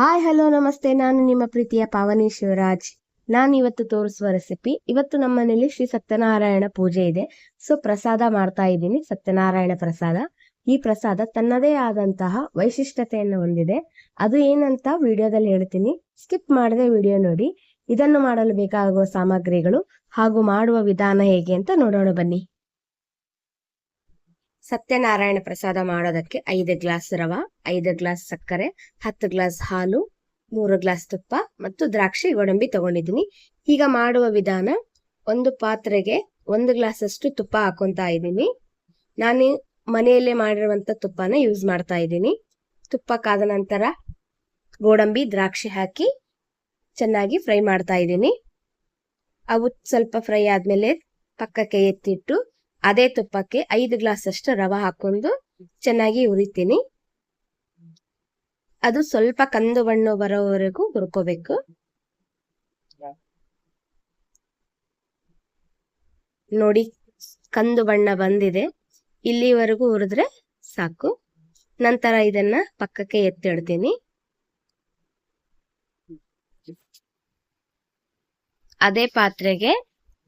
Hi, hello, ನಮಸ್ತೆ. ನಾನು ನಿಮ್ಮ ಪ್ರೀತಿಯ ಪಾವನಿ ಶಿವರಾಜ್. ನಾನು ಇವತ್ತು ತೋರಿಸುವ ರೆಸಿಪಿ ಇವತ್ತು ನಮ್ಮ ಮನೇಲಿ ಶ್ರೀ ಸತ್ಯನಾರಾಯಣ ಪೂಜೆ ಇದೆ. ಸೊ ಪ್ರಸಾದ ಮಾಡ್ತಾ ಇದ್ದೀನಿ. ಸತ್ಯನಾರಾಯಣ ಪ್ರಸಾದ. ಈ ಪ್ರಸಾದ ತನ್ನದೇ ಆದಂತಹ ವೈಶಿಷ್ಟ್ಯತೆಯನ್ನು ಹೊಂದಿದೆ. ಅದು ಏನಂತ ವಿಡಿಯೋದಲ್ಲಿ ಹೇಳ್ತೀನಿ. ಸ್ಕಿಪ್ ಮಾಡದೆ ವಿಡಿಯೋ ನೋಡಿ. ಇದನ್ನು ಮಾಡಲು ಬೇಕಾಗುವ ಸಾಮಗ್ರಿಗಳು ಹಾಗೂ ಮಾಡುವ ವಿಧಾನ ಹೇಗೆ ಅಂತ ನೋಡೋಣ ಬನ್ನಿ. ಸತ್ಯನಾರಾಯಣ ಪ್ರಸಾದ ಮಾಡೋದಕ್ಕೆ ಐದು ಗ್ಲಾಸ್ ರವ, ಐದು ಗ್ಲಾಸ್ ಸಕ್ಕರೆ, ಹತ್ತು ಗ್ಲಾಸ್ ಹಾಲು, ಮೂರು ಗ್ಲಾಸ್ ತುಪ್ಪ ಮತ್ತು ದ್ರಾಕ್ಷಿ ಗೋಡಂಬಿ ತಗೊಂಡಿದ್ದೀನಿ. ಈಗ ಮಾಡುವ ವಿಧಾನ ಒಂದು ಪಾತ್ರೆಗೆ ಒಂದು ಗ್ಲಾಸ್ ಅಷ್ಟು ತುಪ್ಪ ಹಾಕೊತಾ ಇದ್ದೀನಿ. ನಾನು ಮನೆಯಲ್ಲೇ ಮಾಡಿರುವಂತ ತುಪ್ಪನ ಯೂಸ್ ಮಾಡ್ತಾ ಇದ್ದೀನಿ. ತುಪ್ಪ ಕಾದ ನಂತರ ಗೋಡಂಬಿ, ದ್ರಾಕ್ಷಿ ಹಾಕಿ ಚೆನ್ನಾಗಿ ಫ್ರೈ ಮಾಡ್ತಾ ಇದ್ದೀನಿ. ಅವು ಸ್ವಲ್ಪ ಫ್ರೈ ಆದ್ಮೇಲೆ ಪಕ್ಕಕ್ಕೆ ಎತ್ತಿಟ್ಟು ಅದೇ ತುಪ್ಪಕ್ಕೆ ಐದು ಗ್ಲಾಸ್ ಅಷ್ಟು ರವೆ ಹಾಕೊಂಡು ಚೆನ್ನಾಗಿ ಹುರಿತೀನಿ. ಅದು ಸ್ವಲ್ಪ ಕಂದು ಬಣ್ಣ ಬರೋವರೆಗೂ ಹುರ್ಕೋಬೇಕು. ನೋಡಿ, ಕಂದು ಬಣ್ಣ ಬಂದಿದೆ. ಇಲ್ಲಿವರೆಗೂ ಹುರಿದ್ರೆ ಸಾಕು. ನಂತರ ಇದನ್ನ ಪಕ್ಕಕ್ಕೆ ಎತ್ತಿಡ್ತೀನಿ. ಅದೇ ಪಾತ್ರೆಗೆ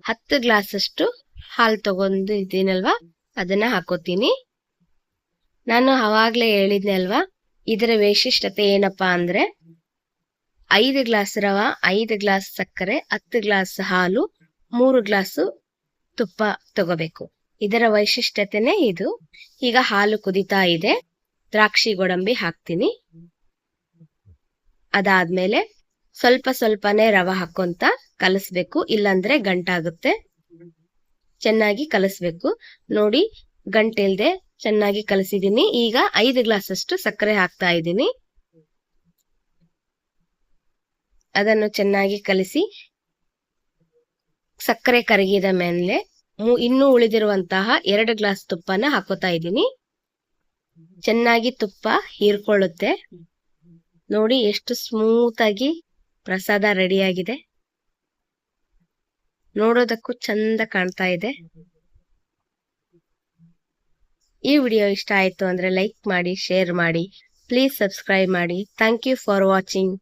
ಹತ್ತು ಗ್ಲಾಸ್ ಅಷ್ಟು ಹಾಲು ತಗೊಂಡು ಇದ್ದೀನಲ್ವಾ? ಅದನ್ನ ಹಾಕೋತೀನಿ. ನಾನು ಅವಾಗ್ಲೇ ಹೇಳಿದ್ನೆ ಅಲ್ವಾ? ಇದರ ವೈಶಿಷ್ಟ್ಯತೆ ಏನಪ್ಪಾ ಅಂದ್ರೆ, ಐದು ಗ್ಲಾಸ್ ರವ, ಐದು ಗ್ಲಾಸ್ ಸಕ್ಕರೆ, ಹತ್ತು ಗ್ಲಾಸ್ ಹಾಲು, ಮೂರು ಗ್ಲಾಸು ತುಪ್ಪ ತಗೋಬೇಕು. ಇದರ ವೈಶಿಷ್ಟ್ಯತೆನೆ ಇದು. ಈಗ ಹಾಲು ಕುದಿತಾ ಇದೆ. ದ್ರಾಕ್ಷಿ ಗೋಡಂಬಿ ಹಾಕ್ತೀನಿ. ಅದಾದ್ಮೇಲೆ ಸ್ವಲ್ಪ ಸ್ವಲ್ಪನೇ ರವ ಹಾಕೊಂತ ಕಲಸ್ಬೇಕು. ಇಲ್ಲಾಂದ್ರೆ ಗಂಟಾಗುತ್ತೆ. ಚೆನ್ನಾಗಿ ಕಲಸ್ಬೇಕು. ನೋಡಿ, ಗಂಟೆಲ್ದೆ ಚೆನ್ನಾಗಿ ಕಲಸಿದೀನಿ. ಈಗ ಐದು ಗ್ಲಾಸ್ ಅಷ್ಟು ಸಕ್ಕರೆ ಹಾಕ್ತಾ ಇದ್ದೀನಿ. ಅದನ್ನು ಚೆನ್ನಾಗಿ ಕಲಿಸಿ, ಸಕ್ಕರೆ ಕರಗಿದ ಮೇಲೆ ಇನ್ನೂ ಉಳಿದಿರುವಂತಹ ಎರಡು ಗ್ಲಾಸ್ ತುಪ್ಪನ ಹಾಕೋತಾ ಇದ್ದೀನಿ. ಚೆನ್ನಾಗಿ ತುಪ್ಪ ಹೀರ್ಕೊಳ್ಳುತ್ತೆ. ನೋಡಿ, ಎಷ್ಟು ಸ್ಮೂತ್ ಆಗಿ ಪ್ರಸಾದ ರೆಡಿಯಾಗಿದೆ ನೋಡೋದಕ್ಕೂ ಚಂದ ಕಾಣ್ತಾ ಇದೆ. ಈ ವಿಡಿಯೋ ಇಷ್ಟ ಆಯ್ತು ಅಂದ್ರೆ ಲೈಕ್ ಮಾಡಿ, ಶೇರ್ ಮಾಡಿ. ಪ್ಲೀಸ್ ಸಬ್ಸ್ಕ್ರೈಬ್ ಮಾಡಿ. Thank you for watching